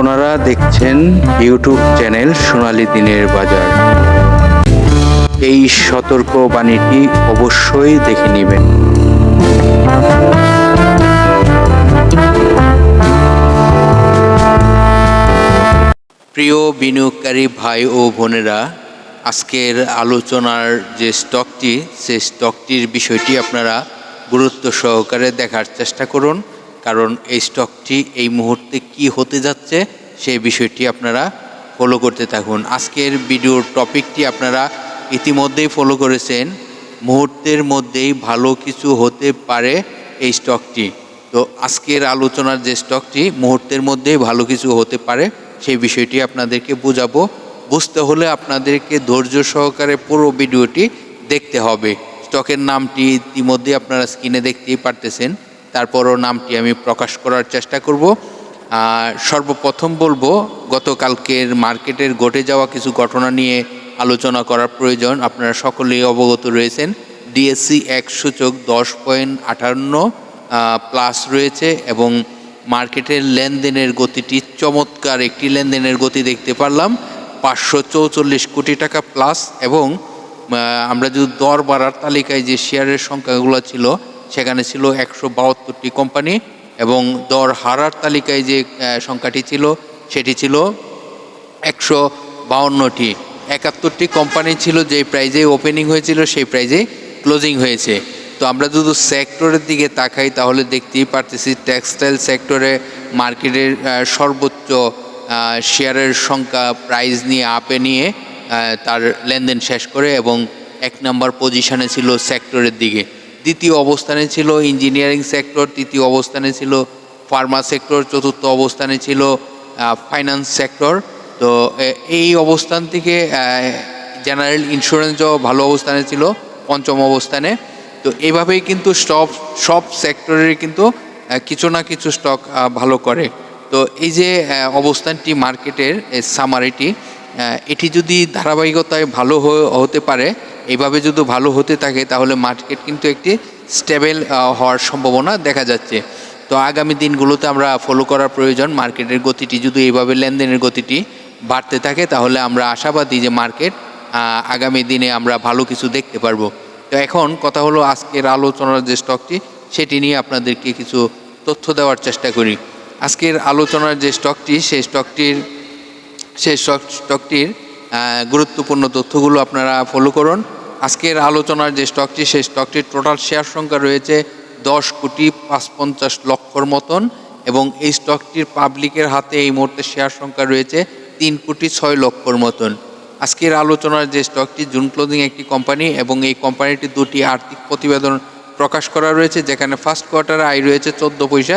আপনারা দেখছেন YouTube channel সোনালি দিনের বাজার। এই সতর্ক বাণীটি অবশ্যই দেখে নেবেন। প্রিয় বিনিয়োগকারী ভাই ও বোনেরা, আজকের আলোচনার যে স্টকটি, সেই স্টকটির বিষয়টি আপনারা গুরুত্ব সহকারে দেখার চেষ্টা করুন। কারণ এই স্টকটি এই মুহূর্তে কি হতে যাচ্ছে সেই বিষয়টি আপনারা ফলো করতে থাকুন। আজকের ভিডিওর টপিকটি আপনারা ইতিমধ্যেই ফলো করেছেন। মুহূর্তের মধ্যেই ভালো কিছু হতে পারে এই স্টকটি তো আজকের আলোচনার যে স্টকটি মুহূর্তের মধ্যেই ভালো কিছু হতে পারে সেই বিষয়টি আপনাদেরকে বোঝাবো। বুঝতে হলে আপনাদেরকে ধৈর্য সহকারে পুরো ভিডিওটি দেখতে হবে। স্টকের নামটি ইতিমধ্যে আপনারা স্ক্রিনে দেখতেই পারতেছেন। তারপরও নামটি আমি প্রকাশ করার চেষ্টা করব। সর্বপ্রথম বলব, গতকালকের মার্কেটের ঘটে যাওয়া কিছু ঘটনা নিয়ে আলোচনা করার প্রয়োজন। আপনারা সকলেই অবগত রয়েছেন, ডিএসসি এক সূচক দশ পয়েন্ট আটান্ন প্লাস রয়েছে এবং মার্কেটের লেনদেনের গতিটি চমৎকার একটি লেনদেনের গতি দেখতে পারলাম। পাঁচশো চৌচল্লিশ কোটি টাকা প্লাস এবং আমরা যদি দর বাড়ার তালিকায় যে শেয়ারের সংখ্যাগুলো ছিল সেখানে ছিল একশো বাহাত্তরটি কোম্পানি এবং দর হারার তালিকায় যে সংখ্যাটি ছিল, সেটি ছিল একশো বাউন্নটি একাত্তরটি কোম্পানি ছিল, যেই প্রাইজে ওপেনিং হয়েছিল, সেই প্রাইজে ক্লোজিং হয়েছে। তো আমরা যদি সেক্টরের দিকে তাকাই, তাহলে দেখতেই পারতেছি টেক্সটাইল সেক্টরে মার্কেটের সর্বোচ্চ শেয়ারের সংখ্যা প্রাইস নিয়ে আপে নিয়ে তার লেনদেন শেষ করে এবং এক নম্বর পজিশনে ছিল সেক্টরের দিকে। দ্বিতীয় অবস্থানে ছিল ইঞ্জিনিয়ারিং সেক্টর তৃতীয় অবস্থানে ছিল ফার্মা সেক্টর চতুর্থ অবস্থানে ছিল ফাইন্যান্স সেক্টর তো এই অবস্থান থেকে জেনারেল ইন্স্যুরেন্সও ভালো অবস্থানে ছিল, পঞ্চম অবস্থানে। তো এইভাবেই কিন্তু সব সব সেক্টরের কিন্তু কিছু না কিছু স্টক ভালো করে। তো, এই যে অবস্থানটি মার্কেটের সামারিটি এটি যদি ধারাবাহিকতায় ভালো হতে পারে এইভাবে যদি ভালো হতে থাকে, তাহলে মার্কেট কিন্তু একটি স্টেবল হওয়ার সম্ভাবনা দেখা যাচ্ছে। তো আগামী দিনগুলোতে আমরা ফলো করার প্রয়োজন, মার্কেটের গতিটি যদি এইভাবে লেনদেনের গতিটি বাড়তে থাকে, তাহলে আমরা আশাবাদী যে মার্কেট আগামী দিনে আমরা ভালো কিছু দেখতে পারব। তো এখন কথা হলো আজকের আলোচনার যে স্টকটি, সেটি নিয়ে আপনাদেরকে কিছু তথ্য দেওয়ার চেষ্টা করি। আজকের আলোচনার যে স্টকটি, সেই স্টকটির, সেই স্টক স্টকটির গুরুত্বপূর্ণ তথ্যগুলো আপনারা ফলো করুন। আজকের আলোচনার যে স্টকটি সেই স্টকটির টোটাল শেয়ার সংখ্যা রয়েছে দশ কোটি পাঁচ পঞ্চাশ লক্ষর মতন এবং এই স্টকটির পাবলিকের হাতে এই মুহূর্তে শেয়ার সংখ্যা রয়েছে তিন কোটি ছয় লক্ষর মতন। আজকের আলোচনার যে স্টকটি জুন ক্লোজিং একটি কোম্পানি এবং এই কোম্পানিটির দুটি আর্থিক প্রতিবেদন প্রকাশ করা রয়েছে, যেখানে ফার্স্ট কোয়ার্টারে আয় রয়েছে চোদ্দ পয়সা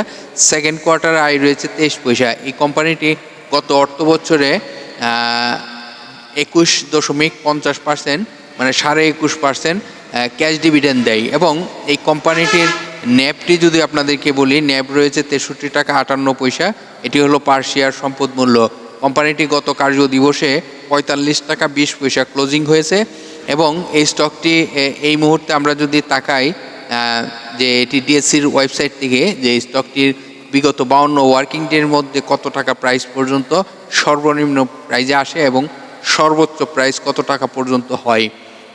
সেকেন্ড কোয়ার্টারে আয় রয়েছে তেইশ পয়সা। এই কোম্পানিটি গত অর্থ বছরে একুশ দশমিক পঞ্চাশ পার্সেন্ট মানে সাড়ে একুশ পার্সেন্ট ক্যাশ ডিভিডেন্ড দেয়। এবং এই কোম্পানিটির ন্যাবটি যদি আপনাদেরকে বলি ন্যাব রয়েছে তেষট্টি টাকা আটান্ন পয়সা। এটি হলো পার শেয়ার সম্পদ মূল্য। কোম্পানিটি গত কার্য দিবসে পঁয়তাল্লিশ টাকা বিশ পয়সা ক্লোজিং হয়েছে। এবং এই স্টকটি এই মুহূর্তে আমরা যদি তাকাই যে এটি ডিএসসির ওয়েবসাইট থেকে, যে স্টকটির বিগত বাউন্ন ওয়ার্কিং ডের মধ্যে কত টাকা প্রাইস পর্যন্ত সর্বনিম্ন প্রাইজে আসে এবং সর্বোচ্চ প্রাইস কত টাকা পর্যন্ত হয়?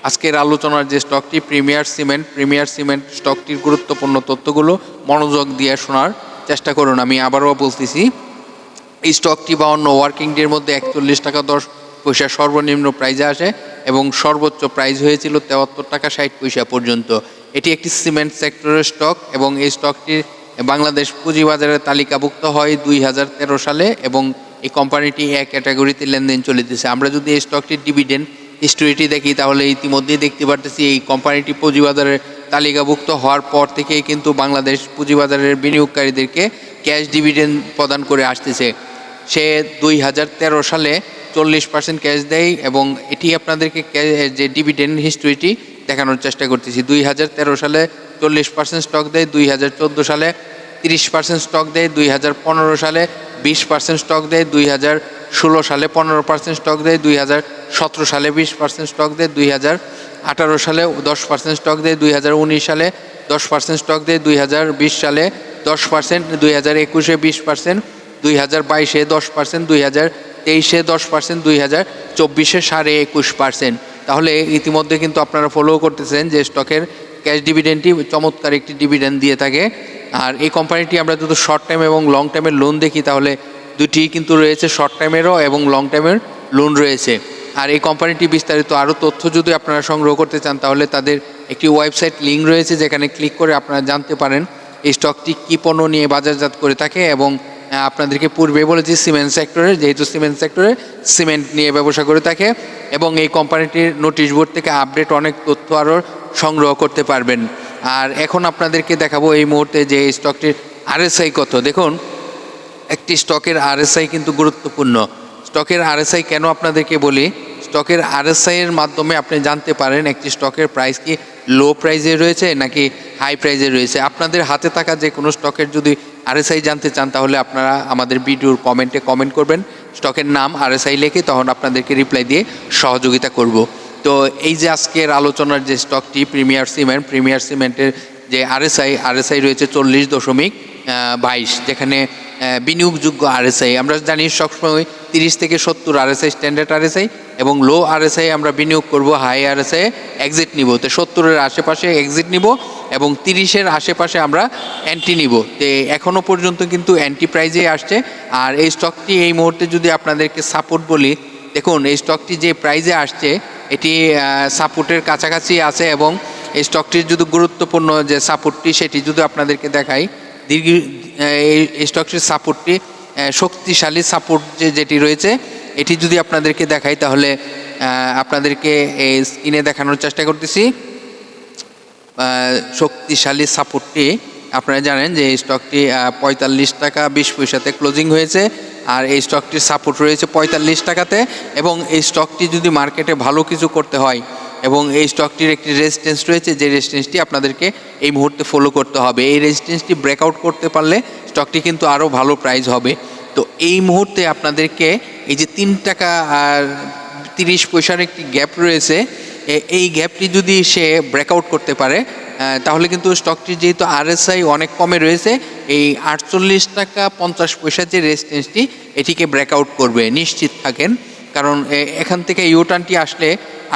আজকের আলোচনার যে স্টকটি, প্রিমিয়ার সিমেন্ট প্রিমিয়ার সিমেন্ট স্টকটির গুরুত্বপূর্ণ তথ্যগুলো মনোযোগ দিয়ে শোনার চেষ্টা করুন। আমি আবারও বলতেছি, এই স্টকটি বাউন্ন ওয়ার্কিং ডের মধ্যে একচল্লিশ টাকা দশ পয়সা সর্বনিম্ন প্রাইজে আসে এবং সর্বোচ্চ প্রাইস হয়েছিল তেহাত্তর টাকা ষাট পয়সা পর্যন্ত। এটি একটি সিমেন্ট সেক্টরের স্টক এবং এই স্টকটি বাংলাদেশ পুঁজিবাজারে তালিকাভুক্ত হয় দুই হাজার তেরো সালে এবং এই কোম্পানিটি এক ক্যাটাগরিতে লেনদেন চলিতেছে। আমরা যদি এই স্টকটির ডিভিডেন্ড হিস্টোরিটি দেখি, তাহলে ইতিমধ্যেই দেখতে পারতেছি এই কোম্পানিটি পুঁজিবাজারে তালিকাভুক্ত হওয়ার পর থেকেই কিন্তু বাংলাদেশ পুঁজিবাজারের বিনিয়োগকারীদেরকে ক্যাশ ডিভিডেন্ড প্রদান করে আসতেছে। সে দুই হাজার তেরো সালে চল্লিশ পার্সেন্ট ক্যাশ দেয় এবং এটি আপনাদেরকে যে ডিভিডেন্ড হিস্ট্রিটি দেখানোর চেষ্টা করতেছি। দুই হাজার তেরো সালে চল্লিশ পার্সেন্ট স্টক দেয়, দুই হাজার চোদ্দ সালে তিরিশ পার্সেন্ট স্টক দেয়, দুই হাজার পনেরো সালে বিশ পার্সেন্ট স্টক দেয়, দুই হাজার ষোলো সালে পনেরো পার্সেন্ট স্টক দেয়, দুই হাজার সতেরো সালে বিশ পার্সেন্ট স্টক দেয়, দুই হাজার আঠারো সালে দশ পার্সেন্ট স্টক দেয়, দুই হাজার উনিশ সালে দশ পার্সেন্ট স্টক দেয়, দুই হাজার বিশ সালে দশ পার্সেন্ট দুই হাজার একুশে বিশ পার্সেন্ট দুই হাজার বাইশে দশ পার্সেন্ট দুই হাজার তেইশে দশ পার্সেন্ট দুই হাজার চব্বিশে সাড়ে একুশ পার্সেন্ট তাহলে ইতিমধ্যে কিন্তু আপনারা ফলো করতেছেন যে স্টকের ক্যাশ ডিভিডেন্ডটি চমৎকার একটি ডিভিডেন্ড দিয়ে থাকে। আর এই কোম্পানিটি আমরা যদি শর্ট টাইম এবং লং টাইমের লোন দেখি, তাহলে দুটি কিন্তু রয়েছে শর্ট টাইমেরও এবং লং টাইমের লোন রয়েছে। আর এই কোম্পানিটি বিস্তারিত আরও তথ্য যদি আপনারা সংগ্রহ করতে চান, তাহলে তাদের একটি ওয়েবসাইট লিঙ্ক রয়েছে, যেখানে ক্লিক করে আপনারা জানতে পারেন এই স্টকটি কী পণ্য নিয়ে বাজারজাত করে থাকে এবং আপনাদেরকে পূর্বে বলেছি সিমেন্ট সেক্টরে যেহেতু সিমেন্ট সেক্টরে সিমেন্ট নিয়ে ব্যবসা করে থাকে। এবং এই কোম্পানিটির নোটিশ বোর্ড থেকে আপডেট অনেক তথ্য আরও সংগ্রহ করতে পারবেন। আর এখন আপনাদেরকে দেখাবো এই মুহূর্তে যে স্টকটির আরএসআই কত। দেখুন, একটি স্টকের আরএসআই কিন্তু গুরুত্বপূর্ণ। স্টকের আরএসআই কেন আপনাদেরকে বলি? স্টকের আরএসআই এর মাধ্যমে আপনি জানতে পারেন একটি স্টকের প্রাইস কি লো প্রাইজে রয়েছে নাকি হাই প্রাইজে রয়েছে। আপনাদের হাতে থাকা যে কোনো স্টকের যদি আরএসআই জানতে চান, তাহলে আপনারা আমাদের ভিডিওর কমেন্টে কমেন্ট করবেন। স্টকের নাম আরএসআই লিখে তখন আপনাদেরকে রিপ্লাই দিয়ে সহযোগিতা করব। তো এই যে আজকের আলোচনার যে স্টকটি প্রিমিয়ার সিমেন্ট প্রিমিয়ার সিমেন্টের যে আরএসআই আরএসআই রয়েছে চল্লিশ দশমিক বাইশ, যেখানে বিনিয়োগযোগ্য আরএসআই আমরা জানি সবসময় তিরিশ থেকে সত্তর আরএসআই স্ট্যান্ডার্ড আরএসআই এবং লো আরএসআই আমরা বিনিয়োগ করব হাই আরএসআই এক্সিট নিব। তো সত্তরের আশেপাশে এক্সিট নিব এবং তিরিশের আশেপাশে আমরা অ্যান্টি নিব। তো এখনও পর্যন্ত কিন্তু অ্যান্টি প্রাইজে আসছে। আর এই স্টকটি এই মুহূর্তে যদি আপনাদেরকে সাপোর্ট বলি, দেখুন, এই স্টকটি যে প্রাইজে আসছে এটি সাপোর্টের কাছাকাছি আছে এবং এই স্টকটির যদি গুরুত্বপূর্ণ যে সাপোর্টটি, সেটি যদি আপনাদেরকে দেখাই, দীর্ঘ এই স্টকটির সাপোর্টটি শক্তিশালী সাপোর্ট যে যেটি রয়েছে, এটি যদি আপনাদেরকে দেখাই, তাহলে আপনাদেরকে এই স্ক্রিনে দেখানোর চেষ্টা করতেছি। শক্তিশালী সাপোর্টটি, আপনারা জানেন যে স্টকটি পঁয়তাল্লিশ টাকা বিশ পয়সাতে ক্লোজিং হয়েছে। আর এই স্টকটির সাপোর্ট রয়েছে পঁয়তাল্লিশ টাকাতে এবং এই স্টকটি যদি মার্কেটে ভালো কিছু করতে হয় এবং এই স্টকটির একটি রেজিস্ট্যান্স রয়েছে, যে রেজিস্ট্যান্সটি আপনাদেরকে এই মুহূর্তে ফলো করতে হবে। এই রেজিস্ট্যান্সটি ব্রেকআউট করতে পারলে স্টকটি কিন্তু আরও ভালো প্রাইস হবে। তো এই মুহূর্তে আপনাদেরকে এই যে তিন টাকা আর তিরিশ পয়সার একটি গ্যাপ রয়েছে এই গ্যাপটি যদি সে ব্রেকআউট করতে পারে তাহলে কিন্তু স্টকটি যেহেতু আরএসআই অনেক কমে রয়েছে, এই আটচল্লিশ টাকা পঞ্চাশ পয়সা যে রেজিস্ট্যান্সটি এটিকে ব্রেকআউট করবে, নিশ্চিত থাকেন। কারণ এখান থেকে ইউটার্নটি আসলে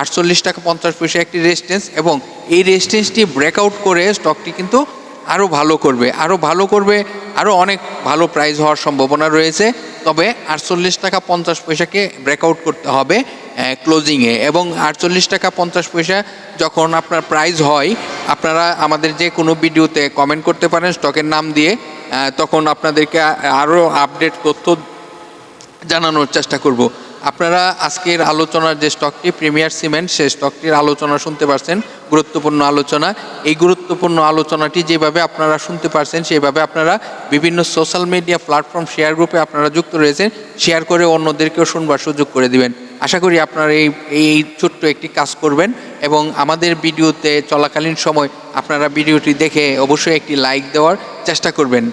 আটচল্লিশ টাকা পঞ্চাশ পয়সা একটি রেজিস্ট্যান্স এবং এই রেজিস্ট্যান্সটি ব্রেকআউট করে স্টকটি কিন্তু আরও ভালো করবে আরও ভালো করবে আরও অনেক ভালো প্রাইজ হওয়ার সম্ভাবনা রয়েছে। তবে আটচল্লিশ টাকা পঞ্চাশ পয়সাকে ব্রেকআউট করতে হবে ক্লোজিংয়ে এবং আটচল্লিশ টাকা পঞ্চাশ পয়সা যখন আপনার প্রাইজ হয়, আপনারা আমাদের যে কোনো ভিডিওতে কমেন্ট করতে পারেন স্টকের নাম দিয়ে তখন আপনাদেরকে আরও আপডেট তথ্য জানানোর চেষ্টা করব। আপনারা আজকের আলোচনার যে স্টকটি, প্রিমিয়ার সিমেন্ট, সেই স্টকটির আলোচনা শুনতে পারছেন, গুরুত্বপূর্ণ আলোচনা। এই গুরুত্বপূর্ণ আলোচনাটি যেভাবে আপনারা শুনতে পারছেন সেইভাবে আপনারা বিভিন্ন সোশ্যাল মিডিয়া প্ল্যাটফর্ম, শেয়ার গ্রুপে আপনারা যুক্ত রয়েছেন, শেয়ার করে অন্যদেরকেও শুনবার সুযোগ করে দিবেন। আশা করি আপনারা এই এই ছোট্ট একটি কাজ করবেন এবং আমাদের ভিডিওতে চলাকালীন সময় আপনারা ভিডিওটি দেখে অবশ্যই একটি লাইক দেওয়ার চেষ্টা করবেন।